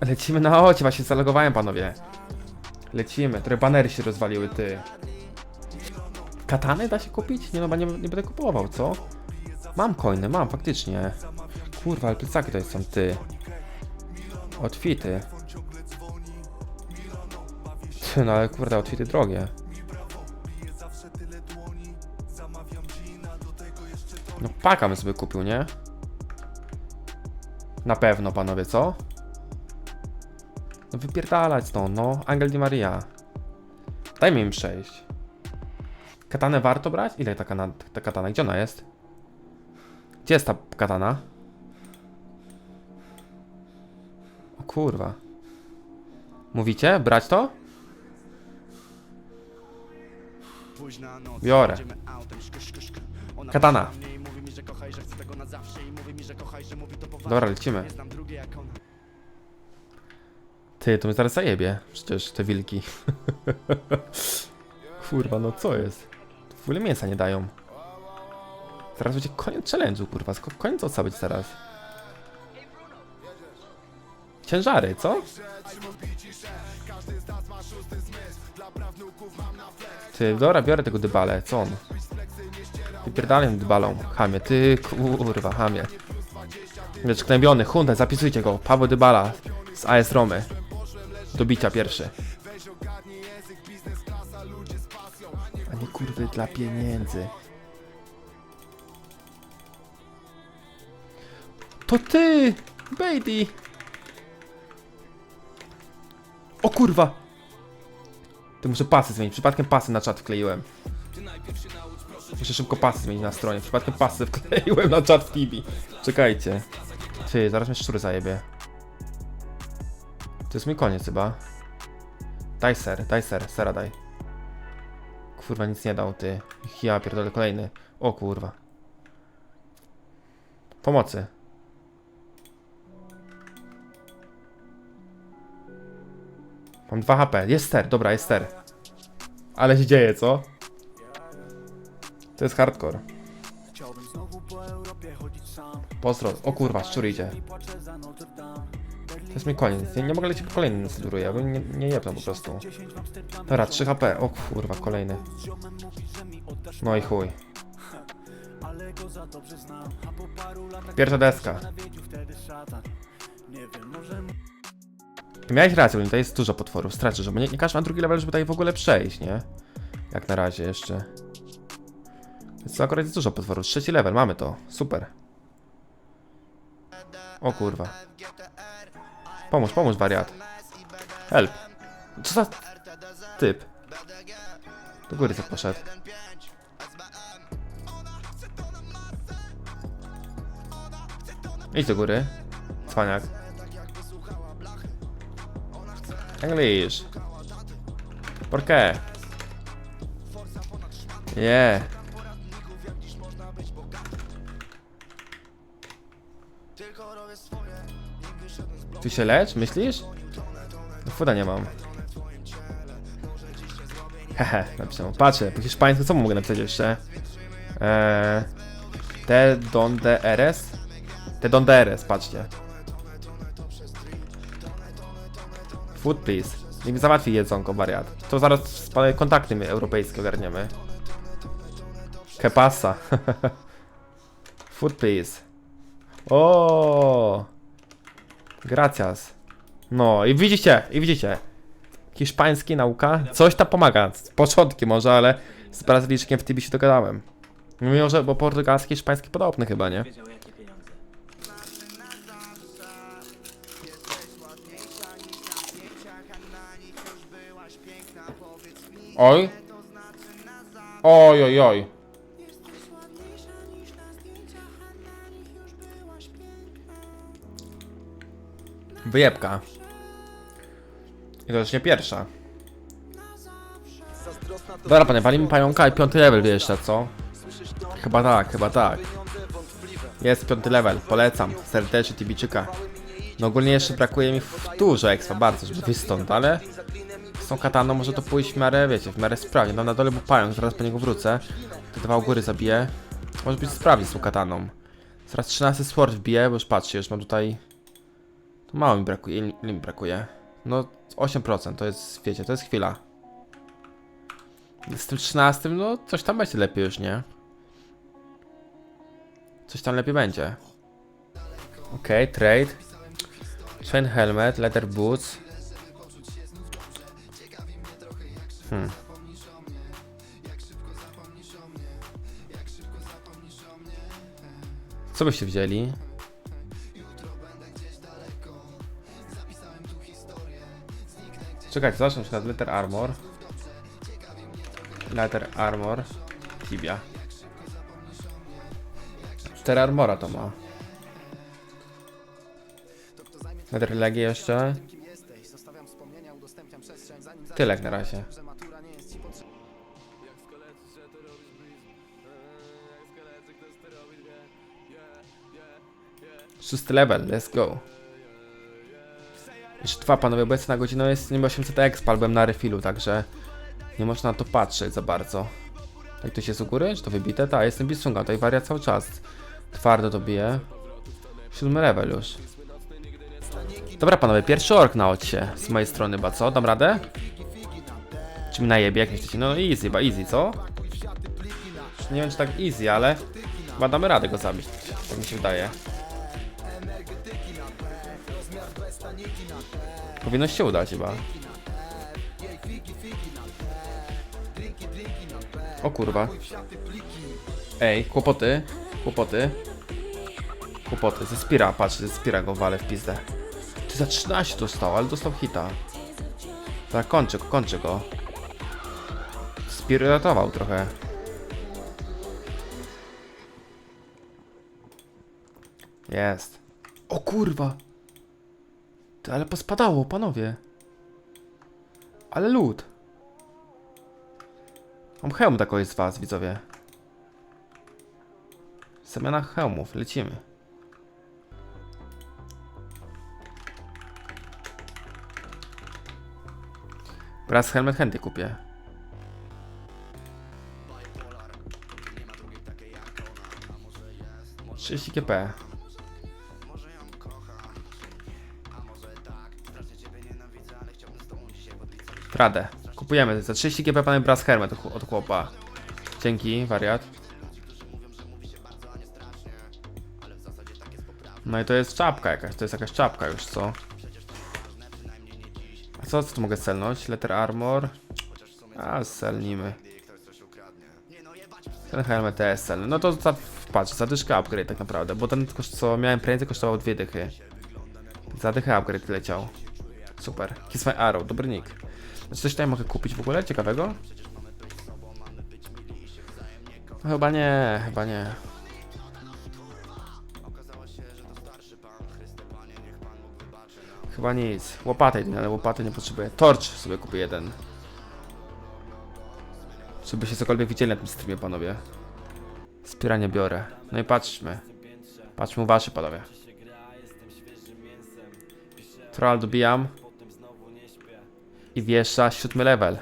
Lecimy na ocie, właśnie zalogowałem panowie. Lecimy, trochę banery się rozwaliły, ty. Katany da się kupić? Nie no, chyba nie, nie będę kupował, co? Mam coiny, mam, faktycznie. Kurwa, ale plecaki tutaj są, ty. Outfity. Ty, no ale kurde, outfity drogie. No paka bym sobie kupił, nie? Na pewno, panowie, co? No wypierdalać stąd, no. Angel Di Maria. Dajmy im przejść. Katanę warto brać? Ile ta, kana, ta katana? Gdzie ona jest? Gdzie jest ta katana? O kurwa. Mówicie? Brać to? Biorę. Katana. to. Dobra, lecimy. Nie znam drugiej jak ona. Ty, to mnie zaraz zajebie. Przecież te wilki. kurwa, no co jest? W ogóle mięsa nie dają. Zaraz będzie koniec challenge'u, kurwa. Koniec oca być zaraz. Ciężary, co? Ty, dobra, biorę tego dybale. Co on? Wypierdalaj tym dybalą. Hamie, ty kurwa, hamie. Lecz knębiony, Hyundai, zapisujcie go. Paweł Dybala z AS Romy. Do bicia pierwszy. A nie kurwy dla pieniędzy. To ty! Baby! O kurwa! Ty muszę pasy zmienić. Przypadkiem pasy na czat wkleiłem. Muszę szybko pasy zmienić na stronie. Przypadkiem pasy wkleiłem na czat w TV. Czekajcie. Ty, zaraz mnie szczury zajebie. To jest mój koniec chyba. Daj ser, daj ser, sera daj. Kurwa, nic nie dał, ty. Ja pierdolę, kolejny. O kurwa. Pomocy. Mam 2 HP. Jest ster, dobra, jest ster. Ale się dzieje, co? To jest hardcore. Pozdro. O kurwa, szczur idzie. To jest mój koniec. Nie, nie mogę lecieć po kolejny decyduję, ja bym nie, nie jebnął po prostu. Dobra, 3 HP. O kurwa, kolejny. No i chuj. Pierwsza deska. Miałeś rację, tutaj jest dużo potworów, straczy, żeby nie, nie każdy ma drugi level, żeby tutaj w ogóle przejść, nie? Jak na razie jeszcze. Więc to akurat jest dużo potworów. Trzeci level, mamy to. Super. O kurwa. Pomóż, pomóż wariat. Help. Co za typ? Do góry co poszedł. Idź do góry. Cwaniak. English. ¿Por qué? Yeah. Ty się lecz, myślisz? No Fuda nie mam. Hehe, napisałem. Patrzę, po hiszpańsku co mogę napisać jeszcze? Eee, te donde eres? Te donde eres, patrzcie. Food please. Niech mi załatwi jedzonko, wariat. To zaraz spa- kontakty my europejskie ogarniemy. Que pasa? Food please. O. Gracias. No i widzicie, i widzicie. Hiszpański nauka, coś tam pomaga. Z początki może, ale z Brazylijczykiem w Tibi się dogadałem. Mimo, że bo portugalski, hiszpański podobny chyba, nie? Oj. Oj, oj, oj. Wyjebka. I to już nie pierwsza. Dobra, panie, walimy pająka i piąty level wyjeżdża, co? Chyba tak, chyba tak. Jest piąty level, polecam. Serdecznie Tibiczyka. No ogólnie jeszcze brakuje mi w dużo expa, bardzo, żeby wyjść stąd, ale... Z tą kataną może to pójść w miarę, wiecie, w miarę sprawnie. No na dole był pająk, zaraz po niego wrócę. Te dwa u góry zabiję. Może być sprawnie z tą kataną. Zaraz 13 sword wbiję, bo już patrzcie, już mam tutaj To mało mi brakuje. Ile mi brakuje? No 8% to jest, wiecie, to jest chwila. Z tym 13, no coś tam będzie lepiej już, nie? Coś tam lepiej będzie. Okej, trade. Chain helmet, leather boots. Hmm. Co byście wzięli? Czekajcie, zacznę na przykład letter armor. Letter armor. Tibia. 4 armora to ma. Letter legi jeszcze. Tyle jak na razie. Szósty level, let's go. Jeszcze dwa panowie, obecnie na godzinę jest nie 800 exp, byłem na refilu, także nie można na to patrzeć za bardzo. Jak to się z góry? Czy to wybite? Tak, jestem bisunga, tutaj waria cały czas. Twardo to bije. Siódmy level już. Dobra panowie, pierwszy ork na odcie z mojej strony, ba co? Dam radę? Czy mi najebie, jak myślicie? No easy, ba easy, co? Nie wiem czy tak easy, ale chyba damy radę go zabić, tak mi się wydaje. Powinno się udać chyba. O kurwa. Ej, kłopoty, kłopoty. Kłopoty, ze Spira, patrz, ze Spira go wale w pizdę. Ty za 13 dostał, ale dostał hita. Tak, kończy, kończy go. Spir ratował trochę. Jest. O kurwa! Ale pospadało, panowie. Ale lód. Mam hełm dla z was, widzowie. Zamiana hełmów, lecimy. Brass helmet chętnie kupię. Trzydzieści GP. Radę. Kupujemy za 30 GP panie Brass helmet od chł- od chłopa. Dzięki, wariat. No i to jest czapka jakaś, to jest jakaś czapka już, co? A co, co tu mogę selnąć? Letter armor. A, selnimy. Ten helmet też selny. No to za, patrz, zadyszka upgrade tak naprawdę, bo ten co miałem prędzej kosztował dwie dychy. Za dychę upgrade leciał. Super. Kiss my arrow, dobry nick. Coś tutaj mogę kupić w ogóle ciekawego? No, chyba nie, chyba nie. Chyba nic. Łopaty, ale łopaty nie potrzebuję. Torch sobie kupię jeden. Żeby się cokolwiek widzieli na tym streamie, panowie. Spiranie biorę. No i patrzmy. Patrzmy u wasze, panowie. Troll dobijam. I wiesza siódmy level.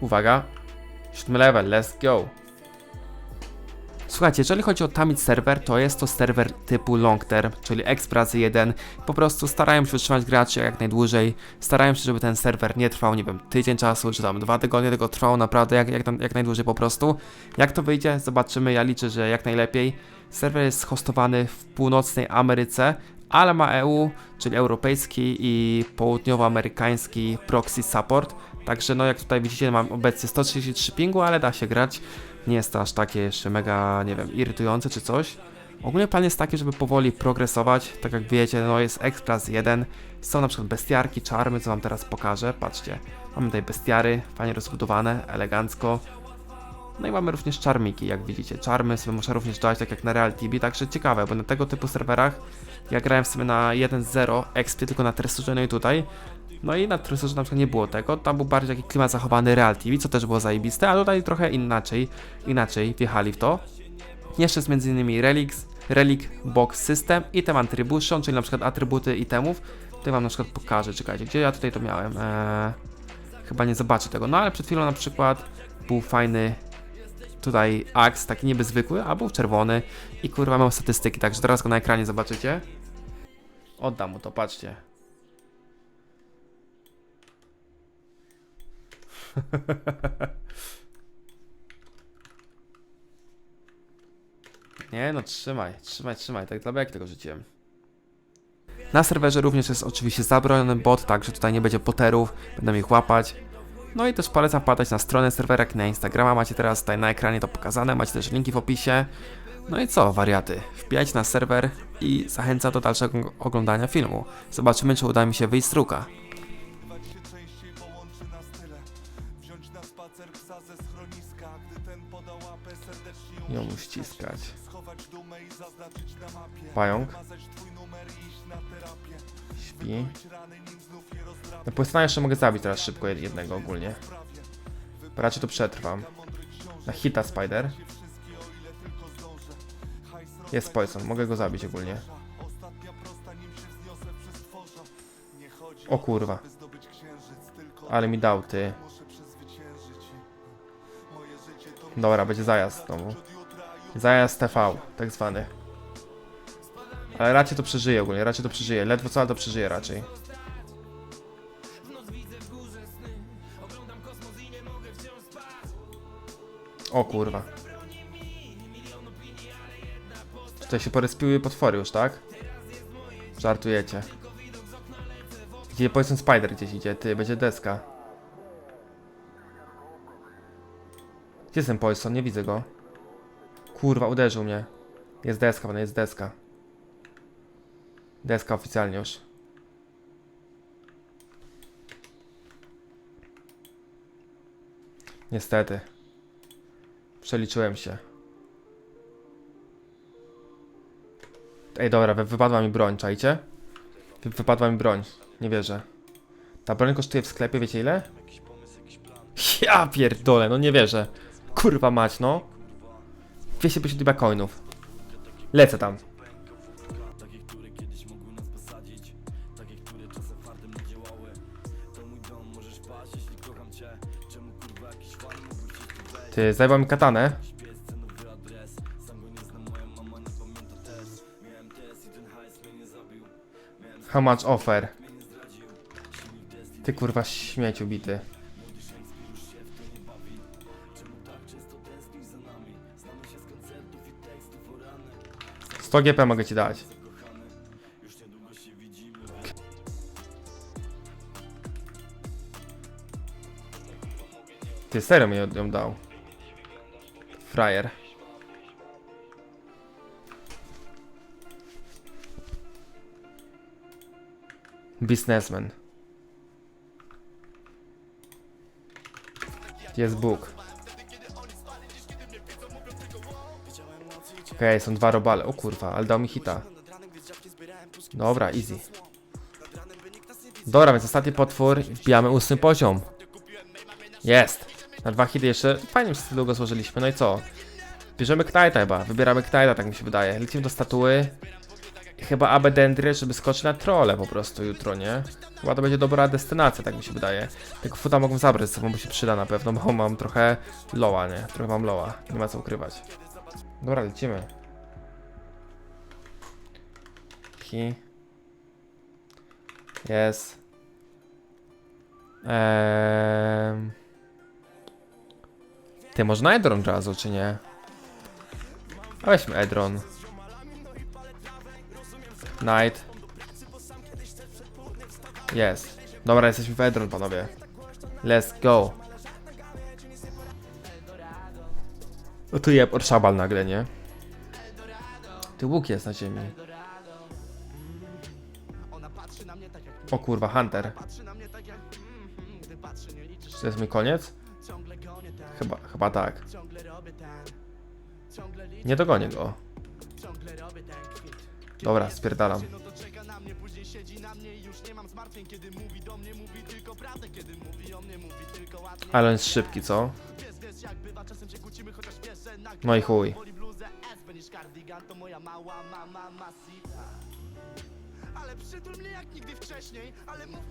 Uwaga. Siódmy level, let's go. Słuchajcie, jeżeli chodzi o Tamit serwer, to jest to serwer typu long term, czyli Express 1. Po prostu starają się utrzymać graczy jak najdłużej. Starają się, żeby ten serwer nie trwał, nie wiem, tydzień czasu, czy tam dwa tygodnie, tylko trwał naprawdę jak, jak, jak najdłużej po prostu. Jak to wyjdzie, zobaczymy. Ja liczę, że jak najlepiej. Serwer jest hostowany w północnej Ameryce, ale ma EU, czyli europejski i południowoamerykański proxy support. Także no jak tutaj widzicie mam obecnie 133 pingu, ale da się grać. Nie jest to aż takie jeszcze mega, nie wiem, irytujące czy coś. Ogólnie plan jest taki, żeby powoli progresować. Tak jak wiecie, no jest Express 1. Są na przykład bestiarki, czarmy, co wam teraz pokażę. Patrzcie, mamy tutaj bestiary, fajnie rozbudowane, elegancko. No i mamy również czarmiki, jak widzicie. Czarmy sobie można również dać, tak jak na Real TV, także ciekawe, bo na tego typu serwerach ja grałem sobie na 1.0 expie tylko na tresurze, no i tutaj. No i na tresurze na przykład nie było tego, tam był bardziej taki klimat zachowany Real TV, co też było zajebiste, a tutaj trochę inaczej, inaczej wjechali w to. Jeszcze jest m.in. Relics, Relic Box System, Item Attribution, czyli na przykład atrybuty itemów. Tutaj wam na przykład pokażę, czekajcie, gdzie ja tutaj to miałem? Eee, chyba nie zobaczę tego, no ale przed chwilą na przykład był fajny tutaj aks, taki niby zwykły, a był czerwony i kurwa miał statystyki, także teraz go na ekranie zobaczycie. Oddam mu to, patrzcie. Nie no, trzymaj, trzymaj, trzymaj, tak dla beki tego rzuciłem. Na serwerze również jest oczywiście zabroniony bot, także tutaj nie będzie poterów, będę ich łapać. No i też polecam wpadać na stronę i na Instagrama, macie teraz tutaj na ekranie to pokazane, macie też linki w opisie. No i co, wariaty, wbijajcie na serwer i zachęcam do dalszego oglądania filmu. Zobaczymy, czy uda mi się wyjść z serdecznie Ją uściskać. Na Pająk. Na Śpi. No Płystana jeszcze mogę zabić teraz szybko jed- jednego ogólnie. Raczej to przetrwam. Na hita Spider. Jest poison, mogę go zabić ogólnie. O kurwa, ale mi dał ty. Dobra, będzie zajazd znowu. Zajazd TV, tak zwany. Ale raczej to przeżyje ogólnie, raczej to przeżyje. Ledwo co, ale to przeżyje raczej. O kurwa. Tutaj się porespiły potwory już, tak? Żartujecie. Gdzie Poison Spider gdzieś idzie, ty, będzie deska. Gdzie jest ten Poison? Nie widzę go. Kurwa, uderzył mnie. Jest deska, jest deska. Deska oficjalnie już. Niestety. Przeliczyłem się. Ej, dobra, wy- wypadła mi broń, czajcie? Wy- Wypadła mi broń. Nie wierzę. Ta broń kosztuje w sklepie, wiecie ile? Ja pierdolę, no nie wierzę. Kurwa mać, no. 250 coinów. Lecę tam. Kurwa Ty, zajebał mi katanę. Śpiec, nowy adres Sam go nie znam, 100 GP mogę ci dać. Ty serio mi ją dał. Frajer. Businessman. Jest Bóg. Okej, są dwa robale. O kurwa, ale dał mi hita. Dobra, easy. Dobra, więc ostatni potwór. Wbijamy ósmy poziom. Jest. Na dwa hity jeszcze. Fajnie wszyscy długo złożyliśmy. No i co? Bierzemy Knighta chyba. Wybieramy Knighta, tak mi się wydaje. Lecimy do statuły. Chyba Abedendry, żeby skoczyć na trole po prostu jutro, nie? Chyba to będzie dobra destynacja, tak mi się wydaje. Tego futa mogę zabrać ze sobą, bo się przyda na pewno, bo mam trochę loła, nie? Trochę mam loła. Nie ma co ukrywać. Dobra, lecimy. Ki. Jest. Eee... Ty, może na Edron razu, czy nie? A weźmy Edron. Night. Jest. Dobra, jesteśmy w Edron, panowie. Let's go. No tu je orszabal nagle, nie? Ty łuk jest na ziemi. O kurwa, Hunter. Czy to jest mój koniec? Chyba, chyba tak. Nie dogonię go. Dobra, spierdalam. Ale on jest szybki, co? No i chuj. Ale przytul mnie jak nigdy wcześniej Ale mów